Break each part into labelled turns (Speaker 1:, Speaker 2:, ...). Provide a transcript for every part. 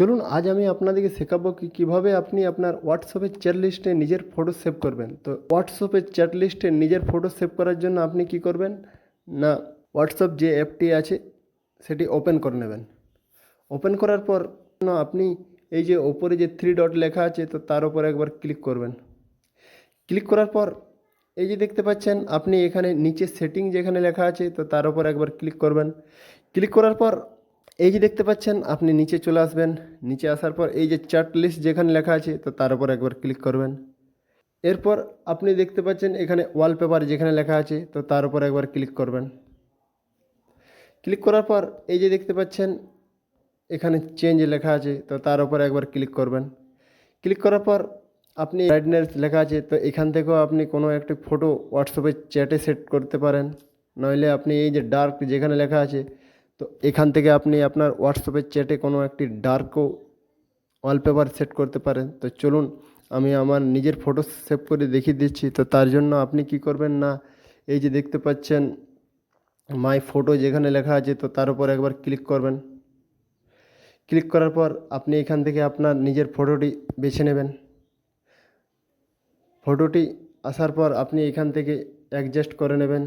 Speaker 1: চলুন, আজ আমি আপনাদেরকে শেখাবো কি কীভাবে আপনি আপনার হোয়াটসঅ্যাপের চ্যাট লিস্টে নিজের ফটো সেভ করবেন। তো হোয়াটসঅ্যাপের চ্যাট লিস্টে নিজের ফটো সেভ করার জন্য আপনি কি করবেন? না হোয়াটসঅ্যাপ যে অ্যাপটি আছে, সেটি ওপেন করে নেবেন। ওপেন করার পর আপনি এই যে ওপরে যে থ্রি ডট লেখা আছে, তো তার উপর একবার ক্লিক করবেন। ক্লিক করার পর এই যে দেখতে পাচ্ছেন, আপনি এখানে নিচে সেটিং যেখানে লেখা আছে, তো তার উপর একবার ক্লিক করবেন। ক্লিক করার পর এই যে দেখতে পাচ্ছেন, আপনি নিচে চলে আসবেন। নিচে আসার পর এই যে চার্ট লিস্ট যেখানে লেখা আছে, তো তার উপর একবার ক্লিক করবেন। এরপর আপনি দেখতে পাচ্ছেন, এখানে ওয়ালপেপার যেখানে লেখা আছে, তো তার উপর একবার ক্লিক করবেন। ক্লিক করার পর এই যে দেখতে পাচ্ছেন, এখানে চেঞ্জ লেখা আছে, তো তার উপর একবার ক্লিক করবেন। ক্লিক করার পর আপনি ব্রাইটনেস লেখা আছে, তো এখান থেকেও আপনি কোনো একটি ফটো হোয়াটসঅ্যাপে চ্যাটে সেট করতে পারেন। নইলে আপনি এই যে ডার্ক যেখানে লেখা আছে তো এখান থেকে আপনি আপনার হোয়াটসঅ্যাপের চ্যাটে কোনো একটি ডার্কও ওয়ালপেপার সেট করতে পারেন। তো চলুন, আমি আমার নিজের ফটো সেভ করে দেখিয়ে দিচ্ছি। তো তার জন্য আপনি কি করবেন না, এই যে দেখতে পাচ্ছেন মাই ফটো যেখানে লেখা আছে, তো তার উপর একবার ক্লিক করবেন। ক্লিক করার পর আপনি এখান থেকে আপনার নিজের ফটোটি বেছে নেবেন। ফটোটি আসার পর আপনি এখান থেকে অ্যাডজাস্ট করে নেবেন।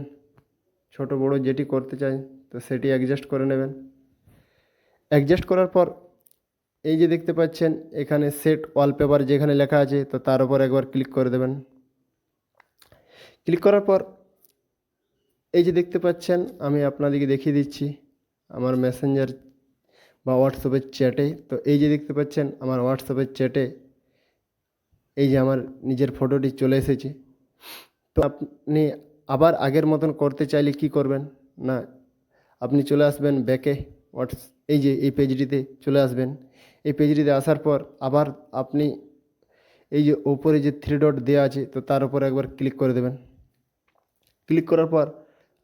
Speaker 1: ছোট বড় যেটি করতে চাই। তো সেটি অ্যাডজাস্ট করে নেবেন। অ্যাডজাস্ট করার পর এই যে দেখতে পাচ্ছেন, এখানে সেট ওয়ালপেপার যেখানে লেখা আছে, তো তার উপর একবার ক্লিক করে দেবেন। ক্লিক করার পর এই যে দেখতে পাচ্ছেন, আমি আপনাদেরকে দেখিয়ে দিচ্ছি আমার মেসেঞ্জার বা হোয়াটসঅ্যাপের চ্যাটে তো এই যে দেখতে পাচ্ছেন, আমার হোয়াটসঅ্যাপের চ্যাটে এই যে আমার নিজের ফটোটি চলে এসেছে। তো আপনি আবার আগের মতন করতে চাইলে কি করবেন? না আপনি চলে আসবেন ব্যাকে, হোয়াটস, এই যে, এই পেজটিতে চলে আসবেন। এই পেজটিতে আসার পর আবার আপনি এই যে ওপরে যে থ্রি ডট দেওয়া আছে, তো তার উপর একবার ক্লিক করে দেবেন। ক্লিক করার পর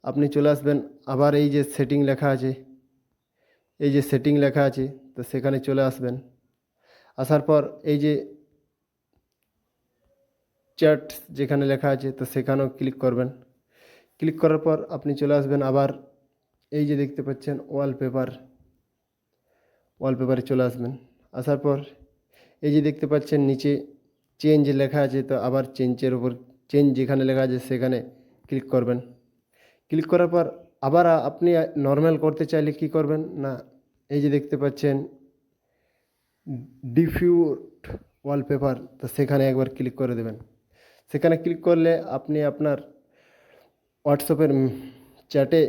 Speaker 1: আপনি চলে আসবেন, আবার এই যে সেটিং লেখা আছে, এই যে সেটিং লেখা আছে, তো সেখানে চলে আসবেন। আসার পর এই যে চ্যাট যেখানে লেখা আছে, তো সেখানেও ক্লিক করবেন। ক্লিক করার পর আপনি চলে আসবেন আবার এই যে দেখতে পাচ্ছেন ওয়ালপেপার ওয়ালপেপারে চলে আসবেন। আসার পর এই যে দেখতে পাচ্ছেন নিচে চেঞ্জ লেখা আছে, তো আবার চেঞ্জের উপর চেঞ্জ যেখানে লেখা আছে সেখানে ক্লিক করবেন। ক্লিক করার পর আবার আপনি নর্মাল করতে চাইলে কি করবেন? না, এই যে দেখতে পাচ্ছেন ডিফিউট ওয়ালপেপার তো সেখানে একবার ক্লিক করে দেবেন। সেখানে ক্লিক করলে আপনি আপনার হোয়াটসঅ্যাপের চ্যাটে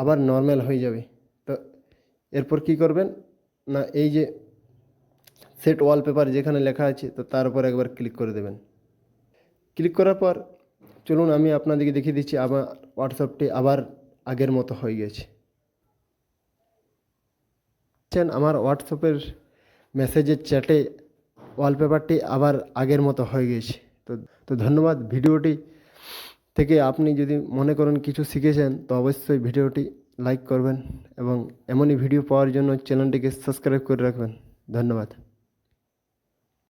Speaker 1: আবার নর্মাল হয়ে যাবে। তো এরপর কি করবেন? না, এই যে সেট ওয়ালপেপার যেখানে লেখা আছে, তো তার উপর একবার ক্লিক করে দেবেন। ক্লিক করার পর চলুন, আমি আপনাদেরকে দেখিয়ে দিচ্ছি, আমার হোয়াটসঅ্যাপটি আবার আগের মতো হয়ে গেছে। আমার হোয়াটসঅ্যাপের মেসেজের চ্যাটে ওয়ালপেপারটি আবার আগের মতো হয়ে গেছে। তো তো ধন্যবাদ, ভিডিওটি থেকে আপনি যদি মনে করেন কিছু শিখেছেন, তো অবশ্যই ভিডিওটি লাইক করবেন এবং এমনই ভিডিও পাওয়ার জন্য চ্যানেলটিকে সাবস্ক্রাইব করে রাখবেন। ধন্যবাদ।